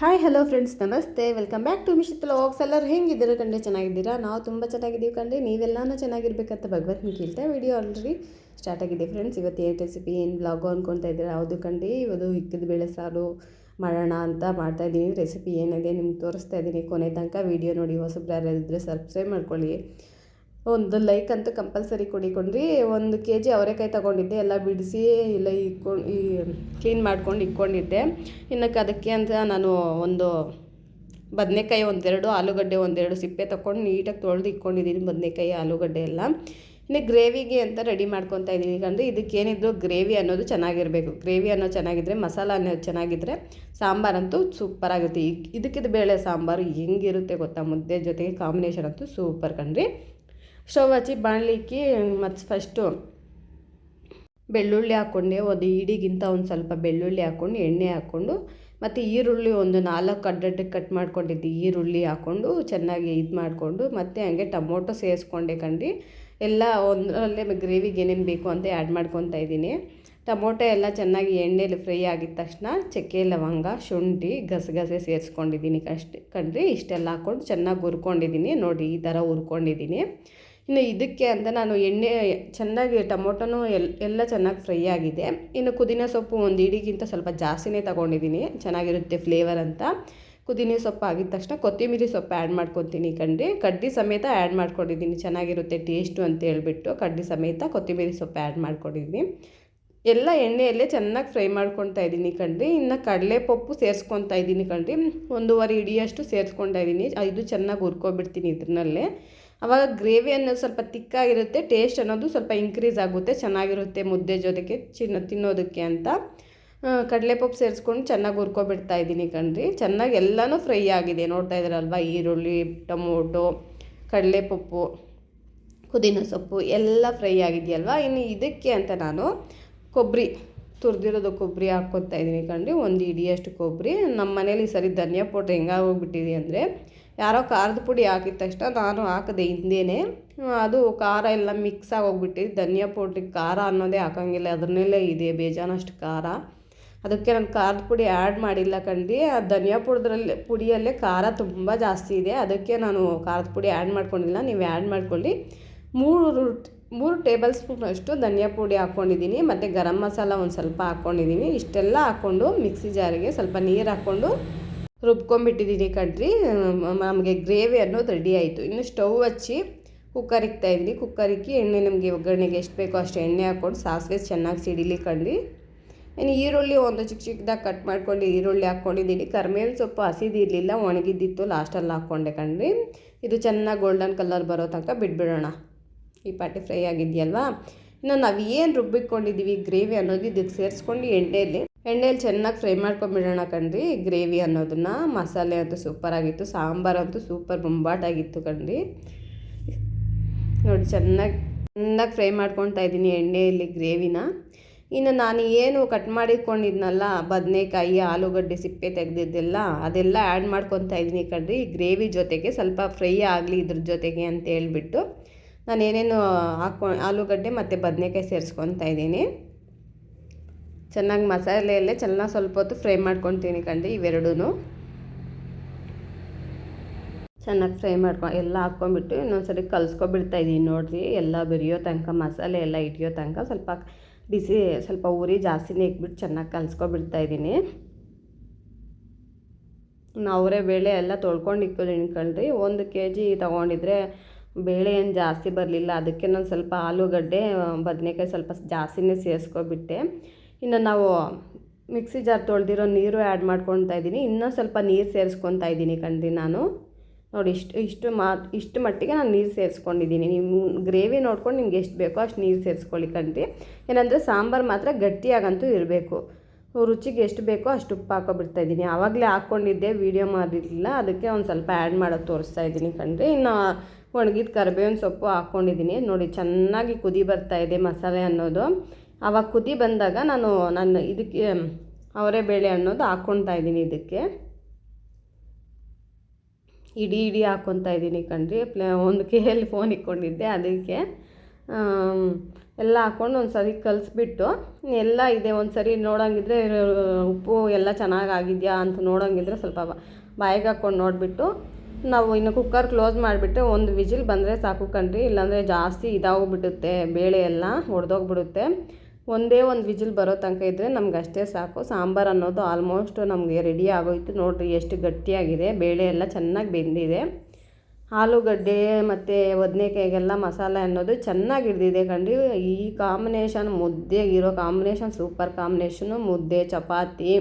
Hi hello friends ನಮಸ್ತೆ. Welcome back to Mishith logs ಎಲ್ಲರೂ ಹೆಂಗಿದ್ದೀರ ಕಂಡ್ರೆ ಚೆನ್ನಾಗಿದ್ದೀರಾ? ನಾವು ತುಂಬ ಚೆನ್ನಾಗಿದ್ದೀವಿ ಕಂಡ್ರೆ ನೀವೆಲ್ಲನೂ ಚೆನ್ನಾಗಿರ್ಬೇಕಂತ ಭಗವತ್ನ ಕೇಳ್ತಾ ವಿಡಿಯೋ ಆಲ್ರೆಡಿ ಸ್ಟಾರ್ಟ್ ಆಗಿದೆ ಫ್ರೆಂಡ್ಸ್ ಇವತ್ತು ಏನು ರೆಸಿಪಿ ಏನು ಬ್ಲಾಗು ಅಂದ್ಕೊತಾ ಇದ್ದೀರಾ? ಯಾವುದು ಕಂಡು ಇವತ್ತು ಇಕ್ಕದ ಬೇಳೆ ಸಾರು ಮಾಡೋಣ ಅಂತ ಮಾಡ್ತಾ ಇದ್ದೀನಿ. ರೆಸಿಪಿ ಏನಿದೆ ನಿಮ್ಗೆ ತೋರಿಸ್ತಾ ಇದ್ದೀನಿ. ಕೊನೆ ತನಕ ವೀಡಿಯೋ ನೋಡಿ. ಹೊಸಬ್ರು ಯಾರು ಇದ್ದರೆ ಸಬ್ಸ್ಕ್ರೈಬ್ ಮಾಡ್ಕೊಳ್ಳಿ. ಒಂದು ಲೈಕ್ ಅಂತೂ ಕಂಪಲ್ಸರಿ ಕೊಡಿಕೊಂಡ್ರಿ. ಒಂದು ಕೆ ಜಿ ಅವರೆಕಾಯಿ ತೊಗೊಂಡಿದ್ದೆ, ಎಲ್ಲ ಬಿಡಿಸಿ ಇಲ್ಲ ಇಕ್ಕೊಂಡು ಈ ಕ್ಲೀನ್ ಮಾಡ್ಕೊಂಡು ಇಟ್ಕೊಂಡಿದ್ದೆ. ಇನ್ನಕ್ಕೆ ಅದಕ್ಕೆ ಅಂತ ನಾನು ಒಂದು ಬದನೆಕಾಯಿ ಒಂದೆರಡು, ಆಲೂಗಡ್ಡೆ ಒಂದೆರಡು ಸಿಪ್ಪೆ ತೊಗೊಂಡು ನೀಟಾಗಿ ತೊಳೆದು ಇಕ್ಕೊಂಡಿದ್ದೀನಿ ಬದನೆಕಾಯಿ, ಆಲೂಗಡ್ಡೆ ಎಲ್ಲ. ಇನ್ನು ಗ್ರೇವಿಗೆ ಅಂತ ರೆಡಿ ಮಾಡ್ಕೊತಾ ಇದ್ದೀನಿ. ಅಂದರೆ ಇದಕ್ಕೇನಿದ್ರು ಗ್ರೇವಿ ಅನ್ನೋದು ಚೆನ್ನಾಗಿರಬೇಕು. ಗ್ರೇವಿ ಅನ್ನೋದು ಚೆನ್ನಾಗಿದ್ದರೆ ಮಸಾಲ ಅನ್ನೋದು ಚೆನ್ನಾಗಿದ್ದರೆ ಸಾಂಬಾರಂತೂ ಸೂಪರಾಗುತ್ತೆ ಇದಕ್ಕಿದ ಬೇಳೆ ಸಾಂಬಾರು ಹೆಂಗಿರುತ್ತೆ ಗೊತ್ತಾ? ಮುದ್ದೆ ಜೊತೆಗೆ ಕಾಂಬಿನೇಷನ್ ಅಂತೂ ಸೂಪರ್ ಕಣ್ರಿ. ಸ್ಟವ್ ಹಚ್ಚಿ ಬಾಣಲಿಕ್ಕಿ ಮತ್ತು ಫಸ್ಟು ಬೆಳ್ಳುಳ್ಳಿ ಹಾಕ್ಕೊಂಡೆ ಒಂದು ಇಡಿಗಿಂತ ಒಂದು ಸ್ವಲ್ಪ ಬೆಳ್ಳುಳ್ಳಿ ಹಾಕ್ಕೊಂಡು ಎಣ್ಣೆ ಹಾಕ್ಕೊಂಡು ಮತ್ತು ಈರುಳ್ಳಿ ಒಂದು ನಾಲ್ಕು ಅಡ್ಡಡ್ಡಕ್ಕೆ ಕಟ್ ಮಾಡ್ಕೊಂಡಿದ್ದೆ. ಈರುಳ್ಳಿ ಹಾಕ್ಕೊಂಡು ಚೆನ್ನಾಗಿ ಇದು ಮಾಡಿಕೊಂಡು, ಮತ್ತು ಹಂಗೆ ಟೊಮೊಟೊ ಸೇರಿಸ್ಕೊಂಡೆ ಕಣ್ರಿ. ಎಲ್ಲ ಒಂದರಲ್ಲೇ ಗ್ರೇವಿಗೆ ಏನೇನು ಬೇಕು ಅಂತ ಆ್ಯಡ್ ಮಾಡ್ಕೊತಾ ಇದ್ದೀನಿ. ಟೊಮೊಟೊ ಎಲ್ಲ ಚೆನ್ನಾಗಿ ಎಣ್ಣೆಲಿ ಫ್ರೈ ಆಗಿದ ತಕ್ಷಣ ಚಕ್ಕೆ, ಲವಂಗ, ಶುಂಠಿ ಗಸಗಸೆ ಸೇರಿಸ್ಕೊಂಡಿದ್ದೀನಿ ಕಷ್ಟ ಕಂಡ್ರಿ ಇಷ್ಟೆಲ್ಲ ಹಾಕ್ಕೊಂಡು ಚೆನ್ನಾಗಿ ಹುರ್ಕೊಂಡಿದ್ದೀನಿ. ನೋಡಿ ಈ ಥರ ಹುರ್ಕೊಂಡಿದ್ದೀನಿ. ಇನ್ನು ಇದಕ್ಕೆ ಅಂತ ನಾನು ಎಣ್ಣೆ, ಚೆನ್ನಾಗಿ ಟೊಮೊಟೊನೂ ಎಲ್, ಎಲ್ಲ ಚೆನ್ನಾಗಿ ಫ್ರೈ ಆಗಿದೆ. ಇನ್ನು ಪುದೀನ ಸೊಪ್ಪು ಒಂದು ಇಡಿಗಿಂತ ಸ್ವಲ್ಪ ಜಾಸ್ತಿನೇ ತೊಗೊಂಡಿದ್ದೀನಿ. ಚೆನ್ನಾಗಿರುತ್ತೆ ಫ್ಲೇವರ್ ಅಂತ. ಪುದೀನ ಸೊಪ್ಪು ಆಗಿದ ತಕ್ಷಣ ಕೊತ್ತಿಮಿರಿ ಸೊಪ್ಪು ಆ್ಯಡ್ ಮಾಡ್ಕೊತೀನಿ ಕಂಡ್ರಿ. ಕಡ್ಡಿ ಸಮೇತ ಆ್ಯಡ್ ಮಾಡ್ಕೊಂಡಿದ್ದೀನಿ. ಚೆನ್ನಾಗಿರುತ್ತೆ ಟೇಸ್ಟು ಅಂತ ಹೇಳ್ಬಿಟ್ಟು ಕಡ್ಡಿ ಸಮೇತ ಕೊತ್ತಿಮಿರಿ ಸೊಪ್ಪು ಆ್ಯಡ್ ಮಾಡ್ಕೊಂಡಿದ್ದೀನಿ. ಎಲ್ಲ ಎಣ್ಣೆಯಲ್ಲೇ ಚೆನ್ನಾಗಿ ಫ್ರೈ ಮಾಡ್ಕೊತಾ ಇದ್ದೀನಿ ಕಣ್ರಿ ಇನ್ನು ಕಡಲೆಪಪ್ಪು ಸೇರಿಸ್ಕೊತಾ ಇದ್ದೀನಿ ಕಣ್ರಿ ಒಂದೂವರೆ ಇಡಿಯಷ್ಟು ಸೇರಿಸ್ಕೊತಾ ಇದ್ದೀನಿ. ಇದು ಚೆನ್ನಾಗಿ ಹುರ್ಕೊಬಿಡ್ತೀನಿ ಇದ್ರಲ್ಲೇ. ಆವಾಗ ಗ್ರೇವಿ ಅನ್ನೋದು ಸ್ವಲ್ಪ ತಿಕ್ಕಾಗಿರುತ್ತೆ ಟೇಸ್ಟ್ ಅನ್ನೋದು ಸ್ವಲ್ಪ ಇನ್ಕ್ರೀಸ್ ಆಗುತ್ತೆ, ಚೆನ್ನಾಗಿರುತ್ತೆ ಮುದ್ದೆ ಜೊತೆಗೆ ಚಿನ್ನ ತಿನ್ನೋದಕ್ಕೆ ಅಂತ. ಕಡಲೆಪಪ್ಪು ಸೇರಿಸ್ಕೊಂಡು ಚೆನ್ನಾಗಿ ಹುರ್ಕೊಬಿಡ್ತಾ ಇದ್ದೀನಿ ಕಣ್ರಿ. ಚೆನ್ನಾಗಿ ಎಲ್ಲನೂ ಫ್ರೈ ಆಗಿದೆ. ನೋಡ್ತಾ ಇದ್ದೀರಲ್ವ ಈರುಳ್ಳಿ, ಟೊಮೊಟೊ, ಕಡಲೆಪಪ್ಪು, ಪುದೀನ ಸೊಪ್ಪು ಎಲ್ಲ ಫ್ರೈ ಆಗಿದೆಯಲ್ವ? ಇನ್ನು ಇದಕ್ಕೆ ಅಂತ ನಾನು ಕೊಬ್ಬರಿ. ತುರಿದಿರೋದು ಕೊಬ್ಬರಿ ಹಾಕ್ಕೊತಾ ಇದ್ದೀನಿ ಕಣ್ರಿ. ಒಂದು ಇಡಿಯಷ್ಟು ಕೊಬ್ಬರಿ. ನಮ್ಮ ಮನೇಲಿ ಸರಿ ಧನಿಯಾ ಪೌಡ್ರ್ ಹೆಂಗಾಗೋಗ್ಬಿಟ್ಟಿದೆ ಅಂದರೆ, ಯಾರೋ ಖಾರದ ಪುಡಿ ಹಾಕಿದ ತಕ್ಷಣ ನಾನು ಹಾಕಿದೆ ಹಿಂದೇನೆ, ಅದು ಖಾರ ಎಲ್ಲ ಮಿಕ್ಸ್ ಆಗೋಗ್ಬಿಟ್ಟಿದೆ ಧನಿಯಾ ಪೌಡ್ರಿಗೆ ಖಾರ ಅನ್ನೋದೇ ಹಾಕೋಂಗಿಲ್ಲ. ಅದನ್ನೆಲ್ಲೇ ಇದೆ ಬೇಜಾನಷ್ಟು ಖಾರ. ಅದಕ್ಕೆ ನಾನು ಖಾರದ ಪುಡಿ ಆ್ಯಡ್ ಮಾಡಿಲ್ಲ ಕಣ್ರಿ. ಆ ಧನಿಯಾ ಪುಡ್ರಲ್ಲಿ, ಪುಡಿಯಲ್ಲೇ ಖಾರ ತುಂಬ ಜಾಸ್ತಿ ಇದೆ. ಅದಕ್ಕೆ ನಾನು ಖಾರದ ಪುಡಿ ಆ್ಯಡ್ ಮಾಡ್ಕೊಂಡಿಲ್ಲ. ನೀವು ಆ್ಯಡ್ ಮಾಡ್ಕೊಳ್ಳಿ. ಮೂರು ಮೂರು ಟೇಬಲ್ ಸ್ಪೂನಷ್ಟು ಧನಿಯಾ ಪುಡಿ ಹಾಕ್ಕೊಂಡಿದ್ದೀನಿ, ಮತ್ತು ಗರಂ ಮಸಾಲ ಒಂದು ಸ್ವಲ್ಪ ಹಾಕ್ಕೊಂಡಿದ್ದೀನಿ. ಇಷ್ಟೆಲ್ಲ ಹಾಕ್ಕೊಂಡು ಮಿಕ್ಸಿ ಜಾರಿಗೆ ಸ್ವಲ್ಪ ನೀರು ಹಾಕ್ಕೊಂಡು ರುಬ್ಕೊಂಡ್ಬಿಟ್ಟಿದ್ದೀನಿ ಕಣ್ರಿ. ನಮಗೆ ಗ್ರೇವಿ ಅನ್ನೋದು ರೆಡಿ ಆಯಿತು. ಇನ್ನು ಸ್ಟವ್ ಹಚ್ಚಿ ಕುಕ್ಕರ್ ಇಕ್ತಾಯಿದ್ದೀನಿ ಕುಕ್ಕರ್ ಇಕ್ಕಿ ಎಣ್ಣೆ ನಮಗೆ ಒಗ್ಗರಣೆಗೆ ಎಷ್ಟು ಬೇಕೋ ಅಷ್ಟು ಎಣ್ಣೆ ಹಾಕ್ಕೊಂಡು ಸಾಸಿವೆ ಚೆನ್ನಾಗಿ ಸಿಡಿಲಿ ಕಂಡು ಇನ್ನು ಈರುಳ್ಳಿ ಒಂದು ಚಿಕ್ಕ ಚಿಕ್ಕದಾಗಿ ಕಟ್ ಮಾಡ್ಕೊಂಡು ಈರುಳ್ಳಿ ಹಾಕ್ಕೊಂಡಿದ್ದೀನಿ. ಕರ್ಮೇವಿನ ಸೊಪ್ಪು ಹಸಿದಿರಲಿಲ್ಲ ಒಣಗಿದ್ದಿತ್ತು ಲಾಸ್ಟಲ್ಲಿ ಹಾಕ್ಕೊಂಡೆ ಕಂಡ್ರಿ ಇದು ಚೆನ್ನಾಗಿ ಗೋಲ್ಡನ್ ಕಲರ್ ಬರೋ ತನಕ ಬಿಟ್ಬಿಡೋಣ. ಈ ಪಾಟಿ ಫ್ರೈ ಆಗಿದೆಯಲ್ವಾ? ಇನ್ನು ನಾವು ಏನು ರುಬ್ಬಿಕೊಂಡಿದ್ದೀವಿ ಗ್ರೇವಿ ಅನ್ನೋದು ಇದಕ್ಕೆ ಸೇರಿಸ್ಕೊಂಡು ಎಣ್ಣೆಯಲ್ಲಿ ಎಣ್ಣೆಯಲ್ಲಿ ಚೆನ್ನಾಗಿ ಫ್ರೈ ಮಾಡ್ಕೊಂಬಿಡೋಣ ಕಣ್ರಿ ಗ್ರೇವಿ ಅನ್ನೋದನ್ನು. ಮಸಾಲೆ ಅಂತೂ ಸೂಪರಾಗಿತ್ತು ಸಾಂಬಾರು ಅಂತೂ ಸೂಪರ್ ಬೊಂಬಾಟಾಗಿತ್ತು ಕಣ್ರಿ. ನೋಡಿ ಚೆನ್ನಾಗಿ ಚೆನ್ನಾಗಿ ಫ್ರೈ ಮಾಡ್ಕೊತಾ ಇದ್ದೀನಿ ಎಣ್ಣೆಯಲ್ಲಿ ಗ್ರೇವಿನ. ಇನ್ನು ನಾನು ಏನು ಕಟ್ ಮಾಡಿಕೊಂಡಿದ್ನಲ್ಲ ಬದನೆಕಾಯಿ, ಆಲೂಗಡ್ಡೆ ಸಿಪ್ಪೆ ತೆಗೆದಿದ್ದೆಲ್ಲ, ಅದೆಲ್ಲ ಆ್ಯಡ್ ಮಾಡ್ಕೊತಾ ಇದ್ದೀನಿ ಕಣ್ರಿ. ಗ್ರೇವಿ ಜೊತೆಗೆ ಸ್ವಲ್ಪ ಫ್ರೈ ಆಗಲಿ ಇದ್ರ ಜೊತೆಗೆ ಅಂತ ಹೇಳ್ಬಿಟ್ಟು. ನಾನು ಏನೇನು ಹಾಕ್ಕೊ, ಆಲೂಗಡ್ಡೆ ಮತ್ತು ಬದನೆಕಾಯಿ ಸೇರಿಸ್ಕೊತಾ ಇದ್ದೀನಿ. ಚೆನ್ನಾಗಿ ಮಸಾಲೆಯಲ್ಲೇ ಚೆನ್ನಾಗಿ ಸ್ವಲ್ಪ ಹೊತ್ತು ಫ್ರೈ ಮಾಡ್ಕೊತೀನಿ ಕಂಡು ಇವೆರಡೂ ಚೆನ್ನಾಗಿ ಫ್ರೈ ಮಾಡ್ಕೊ, ಎಲ್ಲ ಹಾಕ್ಕೊಂಬಿಟ್ಟು ಇನ್ನೊಂದ್ಸರಿ ಕಲಿಸ್ಕೊಬಿಡ್ತಾ ಇದ್ದೀನಿ ನೋಡಿರಿ. ಎಲ್ಲ ಬೆರಿಯೋ ತನಕ, ಮಸಾಲೆ ಎಲ್ಲ ಇಟ್ಟಿಯೋ ತನಕ ಸ್ವಲ್ಪ ಬಿಸಿ, ಸ್ವಲ್ಪ ಉರಿ ಜಾಸ್ತಿನೇ ಇಕ್ಬಿಟ್ಟು ಚೆನ್ನಾಗಿ ಕಲಿಸ್ಕೊಬಿಡ್ತಾ ಇದ್ದೀನಿ. ಅವರೇ ಬೇಳೆ ಎಲ್ಲ ತೊಳ್ಕೊಂಡು ಇಕ್ಕೊಂಡಿನಿ ಕಣ್ರಿ. ಒಂದು ಕೆ ಜಿ ತೊಗೊಂಡಿದ್ರೆ ಬೇಳೆ ಏನು ಜಾಸ್ತಿ ಬರಲಿಲ್ಲ, ಅದಕ್ಕೆ ನಾನು ಸ್ವಲ್ಪ ಆಲೂಗಡ್ಡೆ ಬದನೆಕಾಯಿ ಸ್ವಲ್ಪ ಜಾಸ್ತಿನೇ ಸೇರಿಸ್ಕೊಬಿಟ್ಟೆ. ಇನ್ನು ನಾವು ಮಿಕ್ಸಿ ಜಾರ್ ತೊಳೆದಿರೋ ನೀರು ಆ್ಯಡ್ ಮಾಡ್ಕೊತಾ ಇದ್ದೀನಿ. ಇನ್ನೂ ಸ್ವಲ್ಪ ನೀರು ಸೇರಿಸ್ಕೊತಾ ಇದ್ದೀನಿ ಕಣ್ರಿ ನಾನು. ನೋಡಿ, ಇಷ್ಟು ಇಷ್ಟು ಮಾ, ಇಷ್ಟು ಮಟ್ಟಿಗೆ ನಾನು ನೀರು ಸೇರಿಸ್ಕೊಂಡಿದ್ದೀನಿ. ನೀವು ಗ್ರೇವಿ ನೋಡ್ಕೊಂಡು ನಿಮ್ಗೆ ಎಷ್ಟು ಬೇಕೋ ಅಷ್ಟು ನೀರು ಸೇರಿಸ್ಕೊಳ್ಳಿ ಕಣ್ರಿ. ಏನಂದರೆ ಸಾಂಬಾರು ಮಾತ್ರ ಗಟ್ಟಿಯಾಗಂತೂ ಇರಬೇಕು. ರುಚಿಗೆ ಎಷ್ಟು ಬೇಕೋ ಅಷ್ಟು ಉಪ್ಪು ಹಾಕೊಬಿಡ್ತಾ ಇದ್ದೀನಿ. ಆವಾಗಲೇ ಹಾಕ್ಕೊಂಡಿದ್ದೆ, ವೀಡಿಯೋ ಮಾಡಿರಲಿಲ್ಲ. ಅದಕ್ಕೆ ಒಂದು ಸ್ವಲ್ಪ ಆ್ಯಡ್ ಮಾಡೋದು ತೋರಿಸ್ತಾ ಇದ್ದೀನಿ ಕಣ್ರಿ. ಇನ್ನು ಒಣಗಿದ ಕರಿಬೇವಿನ ಸೊಪ್ಪು ಹಾಕ್ಕೊಂಡಿದ್ದೀನಿ. ನೋಡಿ, ಚೆನ್ನಾಗಿ ಕುದಿ ಬರ್ತಾ ಇದೆ ಮಸಾಲೆ ಅನ್ನೋದು. ಆವಾಗ ಕುದಿ ಬಂದಾಗ ನಾನು ನಾನು ಇದಕ್ಕೆ ಅವರೆಬೇಳೆ ಅನ್ನೋದು ಹಾಕ್ಕೊತಾ ಇದ್ದೀನಿ ಇದಕ್ಕೆ. ಇಡೀ ಇಡೀ ಹಾಕ್ಕೊತಾ ಇದ್ದೀನಿ ಕಣ್ರಿ. ಪ್ಲೇ, ಒಂದು ಕೈಯಲ್ಲಿ ಫೋನ್ ಇಟ್ಕೊಂಡಿದ್ದೆ ಅದಕ್ಕೆ. ಎಲ್ಲ ಹಾಕ್ಕೊಂಡು ಒಂದು ಸರಿ ಕಲಿಸ್ಬಿಟ್ಟು, ಎಲ್ಲ ಇದೆ ಒಂದು ಸರಿ ನೋಡೋಂಗಿದ್ರೆ, ಉಪ್ಪು ಎಲ್ಲ ಚೆನ್ನಾಗಿ ಆಗಿದೆಯಾ ಅಂತ ನೋಡೋಂಗಿದ್ರೆ ಸ್ವಲ್ಪ ಬಾಯಿಗೆ ಹಾಕ್ಕೊಂಡು ನೋಡಿಬಿಟ್ಟು ನಾವು ಇನ್ನು ಕುಕ್ಕರ್ ಕ್ಲೋಸ್ ಮಾಡಿಬಿಟ್ಟು ಒಂದು ವಿಜಿಲ್ ಬಂದರೆ ಸಾಕು ಕಣ್ರಿ. ಇಲ್ಲಾಂದರೆ ಜಾಸ್ತಿ ಇದಾಗೋಗ್ಬಿಡುತ್ತೆ ಬೇಳೆ ಎಲ್ಲ ಒಡೆದೋಗ್ಬಿಡುತ್ತೆ. ಒಂದೇ ಒಂದು ವಿಜಿಲ್ ಬರೋ ತನಕ ಇದ್ದರೆ ನಮ್ಗೆ ಅಷ್ಟೇ ಸಾಕು. ಸಾಂಬಾರು ಅನ್ನೋದು ಆಲ್ಮೋಸ್ಟ್ ನಮಗೆ ರೆಡಿ ಆಗೋಯ್ತು. ನೋಡಿರಿ ಎಷ್ಟು ಗಟ್ಟಿಯಾಗಿದೆ. ಬೇಳೆ ಎಲ್ಲ ಚೆನ್ನಾಗಿ ಬೆಂದಿದೆ. ಆಲೂಗಡ್ಡೆ ಮತ್ತು ಬದನೆಕಾಯಿಗೆಲ್ಲ ಮಸಾಲೆ ಅನ್ನೋದು ಚೆನ್ನಾಗಿ ಹಿಡ್ದಿದೆ ಕಣ್ರಿ. ಈ ಕಾಂಬಿನೇಷನ್ ಮುದ್ದೆಗಿರೋ ಕಾಂಬಿನೇಷನ್ ಸೂಪರ್ ಕಾಂಬಿನೇಷನು ಮುದ್ದೆ, ಚಪಾತಿ,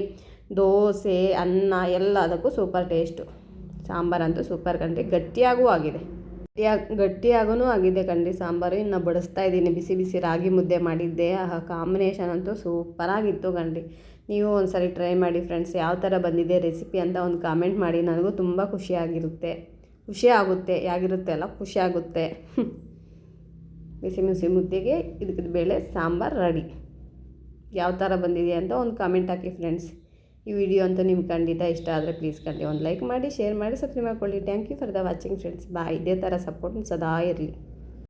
ದೋಸೆ, ಅನ್ನ ಎಲ್ಲದಕ್ಕೂ ಸೂಪರ್ ಟೇಸ್ಟು ಸಾಂಬಾರಂತೂ ಸೂಪರ್ ಕಣ್ರಿ ಗಟ್ಟಿಯಾಗೂ ಆಗಿದೆ. ಗಟ್ಟಿಯಾಗಿ ಗಟ್ಟಿಯಾಗೂ ಆಗಿದೆ ಕಣ್ರಿ ಸಾಂಬಾರು. ಇನ್ನು ಬಡಿಸ್ತಾ ಇದ್ದೀನಿ. ಬಿಸಿ ಬಿಸಿ ರಾಗಿ ಮುದ್ದೆ ಮಾಡಿದ್ದೆ. ಆ ಕಾಂಬಿನೇಷನ್ ಅಂತೂ ಸೂಪರಾಗಿತ್ತು ಕಣ್ರಿ ನೀವು ಒಂದು ಸರಿ ಟ್ರೈ ಮಾಡಿ ಫ್ರೆಂಡ್ಸ್ ಯಾವ ಥರ ಬಂದಿದೆ ರೆಸಿಪಿ ಅಂತ ಒಂದು ಕಾಮೆಂಟ್ ಮಾಡಿ. ನನಗೂ ತುಂಬ ಖುಷಿಯಾಗಿರುತ್ತೆ ಖುಷಿ ಆಗುತ್ತೆ. ಯಾಗಿರುತ್ತೆ ಅಲ್ಲ? ಖುಷಿ ಆಗುತ್ತೆ. ಬಿಸಿ ಬಿಸಿ ಮುದ್ದೆಗೆ ಇದಕ್ಕೆ ಬೇಳೆ, ಸಾಂಬಾರು, ರೆಡಿ. ಯಾವ ಥರ ಬಂದಿದೆ ಅಂತ ಒಂದು ಕಾಮೆಂಟ್ ಹಾಕಿ ಫ್ರೆಂಡ್ಸ್ ಈ ವಿಡಿಯೋ ಅಂತ ನಿಮ್ಗೆ ಖಂಡಿತ ಇಷ್ಟ ಆದರೆ ಪ್ಲೀಸ್ ಖಂಡಿತ ಒಂದು ಲೈಕ್ ಮಾಡಿ ಶೇರ್ ಮಾಡಿ ಸಬ್ಸ್ಕ್ರೈಬ್ ಮಾಡ್ಕೊಳ್ಳಿ. Thank you for the watching friends bye ಇದೇ ಥರ ಸಪೋರ್ಟ್ ಸದಾ ಇರಲಿ.